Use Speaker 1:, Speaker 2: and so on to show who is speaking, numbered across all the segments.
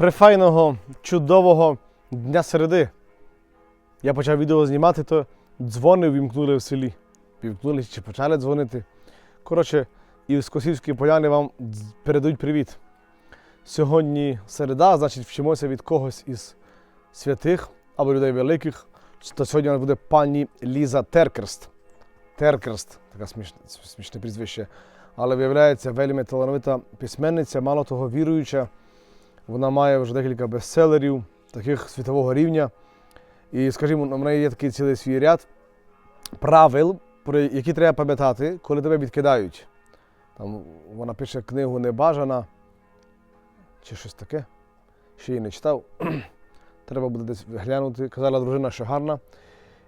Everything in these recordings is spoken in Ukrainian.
Speaker 1: прифайного, чудового дня середи. Я почав відео знімати, то дзвони вімкнули в селі. Вімкнули чи почали дзвонити. Коротше, і з Косівської поляни вам передають привіт. Сьогодні середа, значить, вчимося від когось із святих або людей великих. То сьогодні у нас буде пані Ліза Теркерст. Теркерст, таке смішне, смішне прізвище. Але виявляється, вельми талановита письменниця, мало того, віруюча. Вона має вже декілька бестселерів, таких світового рівня. І, скажімо, у мене є такий цілий свій ряд правил, про які треба пам'ятати, коли тебе відкидають. Там вона пише книгу Небажана чи щось таке. Ще її не читав. Треба буде десь глянути. Казала дружина, що гарна.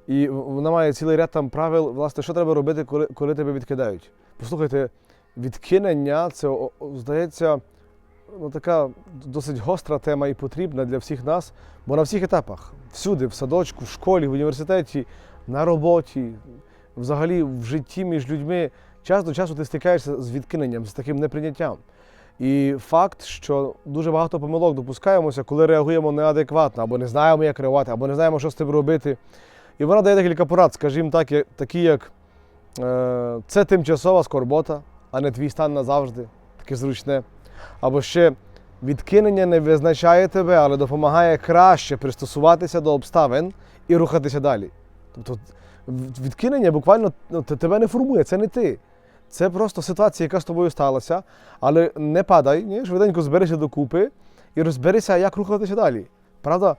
Speaker 1: І вона має цілий ряд там правил, власне, що треба робити, коли, коли тебе відкидають. Послухайте, відкинення це, здається, ну, така досить гостра тема і потрібна для всіх нас, бо на всіх етапах, всюди, в садочку, в школі, в університеті, на роботі, взагалі в житті між людьми, час до часу ти стикаєшся з відкиненням, з таким неприйняттям. І факт, що дуже багато помилок допускаємося, коли реагуємо неадекватно, або не знаємо, як реагувати, або не знаємо, що з тим робити. І вона дає декілька порад, скажімо так, такі як е, це тимчасова скорбота, а не твій стан назавжди, таке зручне. Або ще відкинення не визначає тебе, але допомагає краще пристосуватися до обставин і рухатися далі. Тобто відкинення буквально ну, тебе не формує, це не ти. Це просто ситуація, яка з тобою сталася, але не падай, ні? швиденько зберися докупи і розберися, як рухатися далі. Правда?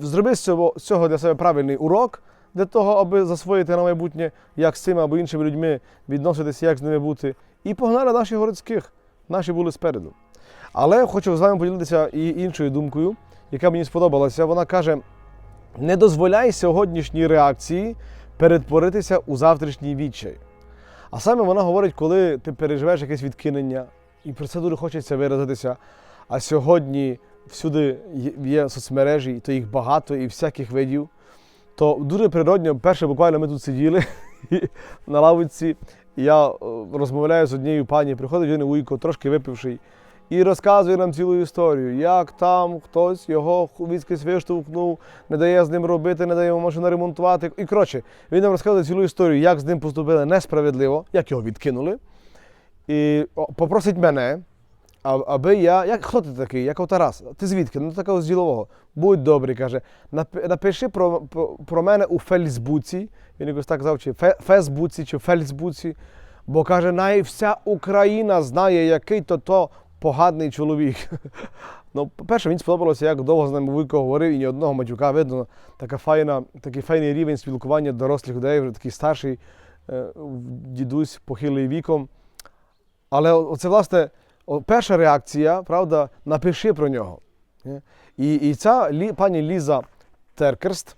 Speaker 1: Зроби з цього, з цього для себе правильний урок для того, аби засвоїти на майбутнє, як з цими або іншими людьми відноситися, як з ними бути. І погнали наших городських, наші були спереду. Але хочу з вами поділитися і іншою думкою, яка мені сподобалася. Вона каже: не дозволяй сьогоднішній реакції перетворитися у завтрашній відчай. А саме вона говорить, коли ти переживеш якесь відкинення, і про це дуже хочеться виразитися. А сьогодні всюди є- соцмережі, то їх багато і всяких видів. То дуже природньо, перше, буквально ми тут сиділи на лавиці, і я е, розмовляю з однією пані, приходить він вуйко, трошки випивший, і розказує нам цілу історію, як там хтось його відкись виштовхнув, не дає з ним робити, не дає йому машину ремонтувати. І коротше, він нам розказує цілу історію, як з ним поступили несправедливо, як його відкинули. І попросить мене, аби я. Як, хто ти такий? Як Тарас? Ти звідки? Ну такого з ділового. Будь добрий, каже. Напиши про, про, про мене у Фейсбуці. Він якось так казав, чи Фе- Фейсбуці, чи Фейсбуці. Бо каже, най вся Україна знає, який то то поганий чоловік. Ну, по-перше, мені сподобалося, як довго з нами Вуйко говорив, і ні одного матюка видно. Така файна, такий файний рівень спілкування дорослих людей, вже такий старший е, дідусь, похилий віком. Але оце, власне, перша реакція, правда, напиши про нього. І, і ця пані Ліза Теркерст,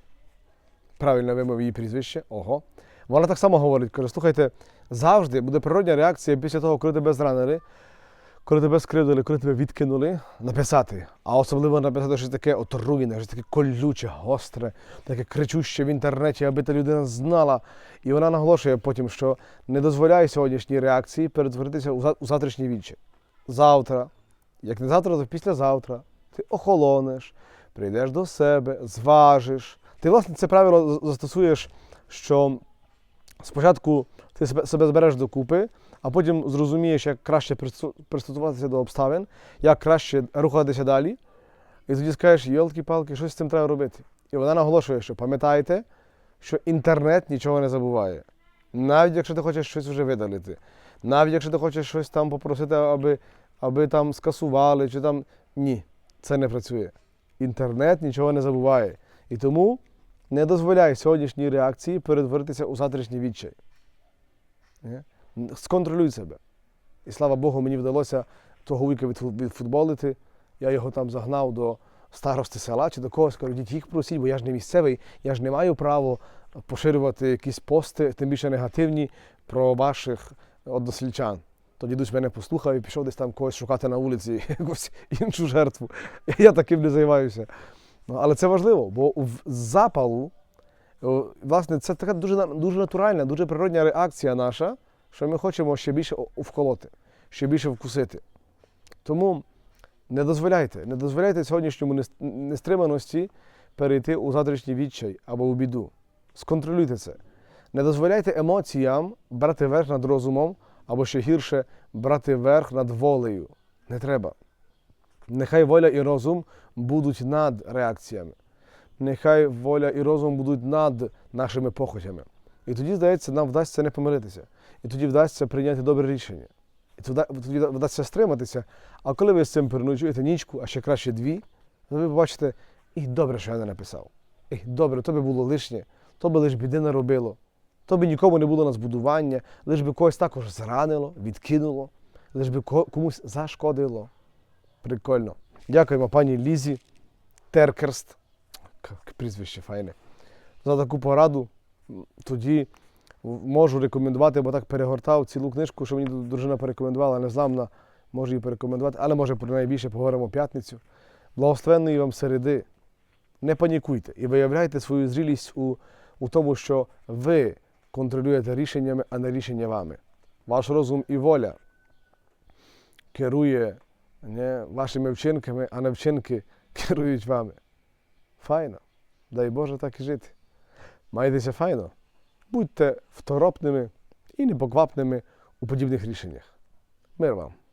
Speaker 1: правильно вимов її прізвище, ого, вона так само говорить, каже, слухайте, завжди буде природня реакція після того, коли тебе зранили, коли тебе скривдили, коли тебе відкинули, написати. А особливо написати щось таке отруєне, щось таке колюче, гостре, таке кричуще в інтернеті, аби та людина знала. І вона наголошує потім, що не дозволяє сьогоднішній реакції перетворитися у завтрашній вічі. Завтра, як не завтра, то післязавтра, ти охолонеш, прийдеш до себе, зважиш. Ти, власне, це правило застосуєш, що спочатку ти себе, збереш докупи, а потім зрозумієш, як краще пристосуватися до обставин, як краще рухатися далі. І тоді скажеш, йолки-палки, щось з цим треба робити. І вона наголошує, що пам'ятайте, що інтернет нічого не забуває. Навіть якщо ти хочеш щось вже видалити, навіть якщо ти хочеш щось там попросити, аби, аби там скасували, чи там. Ні, це не працює. Інтернет нічого не забуває. І тому не дозволяй сьогоднішній реакції перетворитися у завтрашній відчай. Сконтролюй себе. І слава Богу, мені вдалося того віка відфутболити. Я його там загнав до старости села чи до когось, кажу, діть їх просіть, бо я ж не місцевий, я ж не маю права поширювати якісь пости, тим більше негативні, про ваших односельчан. То дідусь мене послухав і пішов десь там когось шукати на вулиці, якусь іншу жертву. Я таким не займаюся. Ну, але це важливо, бо в запалу, власне, це така дуже, дуже натуральна, дуже природня реакція наша, що ми хочемо ще більше вколоти, ще більше вкусити. Тому Не дозволяйте, не дозволяйте сьогоднішньому нестриманості перейти у завтрашній відчай або у біду. Сконтролюйте це. Не дозволяйте емоціям брати верх над розумом, або ще гірше брати верх над волею. Не треба. Нехай воля і розум будуть над реакціями. Нехай воля і розум будуть над нашими похотями. І тоді, здається, нам вдасться не помилитися. І тоді вдасться прийняти добре рішення. І тоді вдасться стриматися. А коли ви з цим переночуєте нічку, а ще краще дві, то ви побачите, і добре, що я не написав. І добре, то би було лишнє, то би лиш біди наробило, то би нікому не було на збудування, лиш би когось також зранило, відкинуло, лиш би комусь зашкодило. Прикольно. Дякуємо пані Лізі Теркерст. Прізвище файне. За таку пораду. Тоді можу рекомендувати, бо так перегортав цілу книжку, що мені дружина порекомендувала, незламна, можу її порекомендувати, але може про неї більше поговоримо п'ятницю. Благословенної вам середи. Не панікуйте і виявляйте свою зрілість у, у тому, що ви контролюєте рішеннями, а не рішення вами. Ваш розум і воля керує не вашими вчинками, а не вчинки керують вами. Файно. Дай Боже так і жити. Майтеся файно. Будьте второпними і непоквапними у подібних рішеннях. Мир вам!